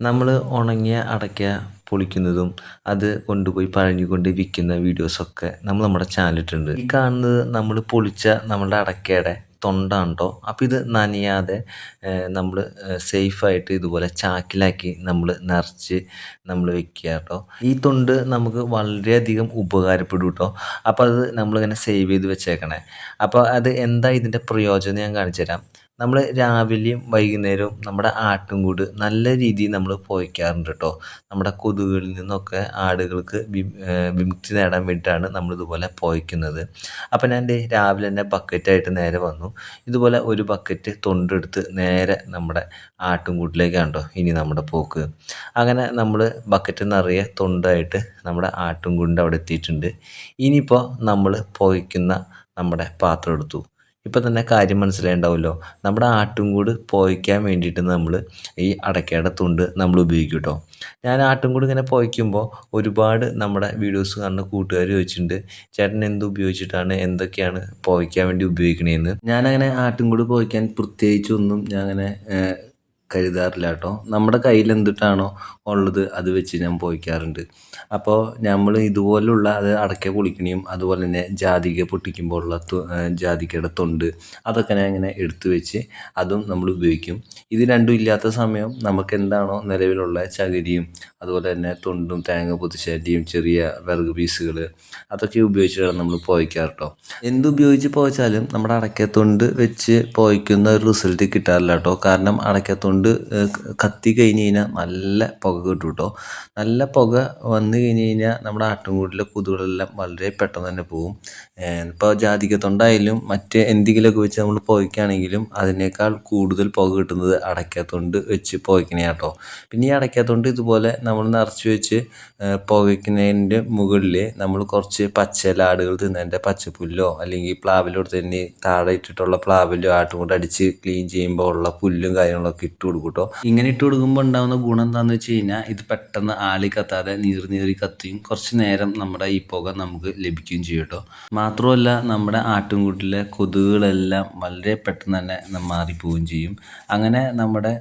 നമ്മൾ ഉണങ്ങിയ അടയ്ക്ക പൊളിക്കുന്നതും അത് കൊണ്ടുപോയി പഴഞ്ഞുകൊണ്ട് വിൽക്കുന്ന വീഡിയോസൊക്കെ നമ്മൾ നമ്മുടെ ചാനലിട്ടുണ്ട് ഈ കാണുന്നത് നമ്മൾ പൊളിച്ച നമ്മുടെ അടയ്ക്കയുടെ തൊണ്ടാണ്ടോ? അപ്പം അപ്പോൾ ഇത് നനയാതെ നമ്മൾ സേഫായിട്ട് ഇതുപോലെ ചാക്കിലാക്കി നമ്മൾ നിറച്ച് നമ്മൾ വെക്കുക കേട്ടോ. ഈ തൊണ്ട് നമുക്ക് വളരെയധികം ഉപകാരപ്പെടും കേട്ടോ. അപ്പോൾ അത് നമ്മളിങ്ങനെ സേവ് ചെയ്ത് വെച്ചേക്കണേ. അപ്പോൾ അത് എന്താ ഇതിന്റെ പ്രയോജനം ഞാൻ കാണിച്ചു തരാം നമ്മൾ രാവിലെയും വൈകുന്നേരവും നമ്മുടെ ആട്ടുംകൂട് നല്ല രീതിയിൽ നമ്മൾ പോയിക്കാറുണ്ട് കേട്ടോ നമ്മുടെ കൊതുകുകളിൽ നിന്നൊക്കെ ആടുകൾക്ക് വിമുക്തി നേടാൻ വേണ്ടിയിട്ടാണ് നമ്മളിതുപോലെ പോയിക്കുന്നത്. അപ്പോൾ ഞാൻ രാവിലെ തന്നെ ബക്കറ്റായിട്ട് നേരെ വന്നു. ഇതുപോലെ ഒരു ബക്കറ്റ് തൊണ്ടെടുത്ത് നേരെ നമ്മുടെ ആട്ടുംകൂട്ടിലേക്കാണ് കേട്ടോ ഇനി നമ്മുടെ പോക്ക്. അങ്ങനെ നമ്മൾ ബക്കറ്റ് നിറയെ തൊണ്ടായിട്ട് നമ്മുടെ ആട്ടുംകൂടിന്റെ അവിടെ എത്തിയിട്ടുണ്ട്. ഇനിയിപ്പോൾ നമ്മൾ പോയിക്കുന്ന നമ്മുടെ പാത്രം എടുത്തു. ഇപ്പം തന്നെ കാര്യം മനസ്സിലായിണ്ടാവുമല്ലോ. നമ്മുടെ ആട്ടുംകൂട് പുകയ്ക്കാൻ വേണ്ടിയിട്ട് നമ്മൾ ഈ അടയ്ക്കയുടെ തുണ്ട് നമ്മൾ ഉപയോഗിക്കും കേട്ടോ ഞാൻ ആട്ടുംകൂട് ഇങ്ങനെ പുകയ്ക്കുമ്പോൾ ഒരുപാട് നമ്മുടെ വീഡിയോസ് കാണുന്ന കൂട്ടുകാർ ചോദിച്ചിട്ടുണ്ട് ചേട്ടൻ എന്ത് ഉപയോഗിച്ചിട്ടാണ് എന്തൊക്കെയാണ് പുകയ്ക്കാൻ വേണ്ടി ഉപയോഗിക്കണേന്ന്? ഞാനങ്ങനെ ആട്ടുംകൂട് പുകയ്ക്കാൻ പ്രത്യേകിച്ചൊന്നും ഞാൻ അങ്ങനെ കരുതാറില്ല കേട്ടോ നമ്മുടെ കയ്യിൽ എന്തിട്ടാണോ ഉള്ളത് അത് വെച്ച് ഞാൻ പോയിക്കാറുണ്ട്. അപ്പോൾ നമ്മൾ ഇതുപോലുള്ള അത് അടയ്ക്ക പൊളിക്കണയും അതുപോലെ തന്നെ ജാതിക പൊട്ടിക്കുമ്പോഴുള്ള ജാതിക്കയുടെ തൊണ്ട് അതൊക്കെ ഞാൻ ഇങ്ങനെ എടുത്തു വെച്ച് അതും നമ്മൾ ഉപയോഗിക്കും. ഇത് രണ്ടും ഇല്ലാത്ത സമയം നമുക്ക് എന്താണോ നിലവിലുള്ള ചകിരിയും അതുപോലെ തന്നെ തൊണ്ടും തേങ്ങ പൊതിശാറ്റിയും ചെറിയ വിറക് പീസുകൾ അതൊക്കെ ഉപയോഗിച്ചിട്ടാണ് നമ്മൾ പോയിക്കാറ് കേട്ടോ എന്തുപയോഗിച്ച് പോയിച്ചാലും നമ്മുടെ അടയ്ക്കത്തൊണ്ട് വെച്ച് പോയിക്കുന്ന ഒരു റിസൾട്ട് കിട്ടാറില്ല കേട്ടോ കാരണം അടയ്ക്കത്തൊണ്ട് കത്തി കഴിഞ്ഞ് കഴിഞ്ഞാൽ നല്ല പുക കിട്ടും കേട്ടോ നല്ല പുക വന്നു കഴിഞ്ഞ് കഴിഞ്ഞാൽ നമ്മുടെ ആട്ടിൻകൂട്ടിലെ കൊതുകുകളെല്ലാം വളരെ പെട്ടെന്ന് തന്നെ പോകും ഇപ്പോൾ ജാതിക്കത്തൊണ്ടായാലും മറ്റ് എന്തെങ്കിലുമൊക്കെ വെച്ച് നമ്മൾ പുകയ്ക്കുകയാണെങ്കിലും അതിനേക്കാൾ കൂടുതൽ പുക കിട്ടുന്നത് അടയ്ക്കാത്തൊണ്ട് വെച്ച് പുകയ്ക്കണേ കേട്ടോ പിന്നെ ഈ അടയ്ക്കാത്തൊണ്ട് ഇതുപോലെ നമ്മൾ നിറച്ച് വെച്ച് പുകയ്ക്കുന്നതിന്റെ മുകളിൽ നമ്മൾ കുറച്ച് പച്ച ലാടുകൾ തിന്നതിന്റെ പച്ചപ്പുല്ലോ അല്ലെങ്കിൽ പ്ലാവിലോട് തന്നെ താഴെ ഇട്ടിട്ടുള്ള പ്ലാവിലോ ആട്ടും കൊണ്ട് അടിച്ച് ക്ലീൻ ചെയ്യുമ്പോൾ ഉള്ള പുല്ലും കാര്യങ്ങളൊക്കെ ഇട്ട് കൊടുക്കും കേട്ടോ ഇങ്ങനെ ഇട്ട് കൊടുക്കുമ്പോൾ ഉണ്ടാകുന്ന ഗുണം എന്താണെന്ന് വെച്ച് കഴിഞ്ഞാൽ ഇത് പെട്ടെന്ന് ആളി കത്താതെ നീർ നീറി കത്തിയും കുറച്ച് നേരം നമ്മുടെ ഈ പുക നമുക്ക് ലഭിക്കുകയും ചെയ്യും കേട്ടോ. മാത്രമല്ല നമ്മുടെ ആട്ടുംകൂട്ടിലെ കൊതുകുകളെല്ലാം വളരെ പെട്ടെന്ന് തന്നെ മാറിപ്പോവുകയും ചെയ്യും. അങ്ങനെ നമ്മുടെ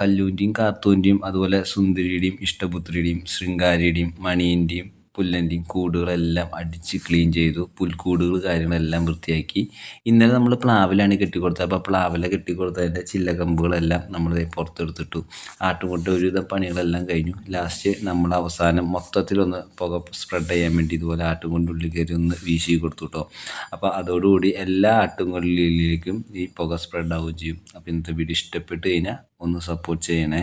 കല്ലൂന്റെയും കാത്തൂന്റെയും അതുപോലെ സുന്ദരിയുടെയും ഇഷ്ടപുത്രിയുടെയും ശൃംഗാരിയുടെയും മണീന്റെയും പുല്ലന്റെയും കൂടുകളെല്ലാം അടിച്ച് ക്ലീൻ ചെയ്തു. പുൽക്കൂടുകൾ കാര്യങ്ങളെല്ലാം വൃത്തിയാക്കി. ഇന്നലെ നമ്മൾ പ്ലാവിലാണ് കെട്ടിക്കൊടുത്തത്. അപ്പോൾ പ്ലാവില കെട്ടിക്കൊടുത്തതിന്റെ ചില്ലകമ്പുകളെല്ലാം നമ്മൾ പുറത്തെടുത്തിട്ടു. ആട്ടുകൊണ്ട് ഒരുവിധം പണികളെല്ലാം കഴിഞ്ഞു. ലാസ്റ്റ് നമ്മൾ അവസാനം മൊത്തത്തിലൊന്ന് പുക സ്പ്രെഡ് ചെയ്യാൻ വേണ്ടി ഇതുപോലെ ആട്ടുകൊണ്ട് ഉള്ളിൽ കയറി ഒന്ന് വീശി കൊടുത്തു കേട്ടോ അപ്പോൾ അതോടുകൂടി എല്ലാ ആട്ടുകൊള്ളിലേക്കും ഈ പുക സ്പ്രെഡ് ആവുകയും ചെയ്യും. അപ്പോൾ ഇന്നത്തെ വീഡിയോ ഇഷ്ടപ്പെട്ട് കഴിഞ്ഞാൽ ഒന്ന് സപ്പോർട്ട് ചെയ്യണേ.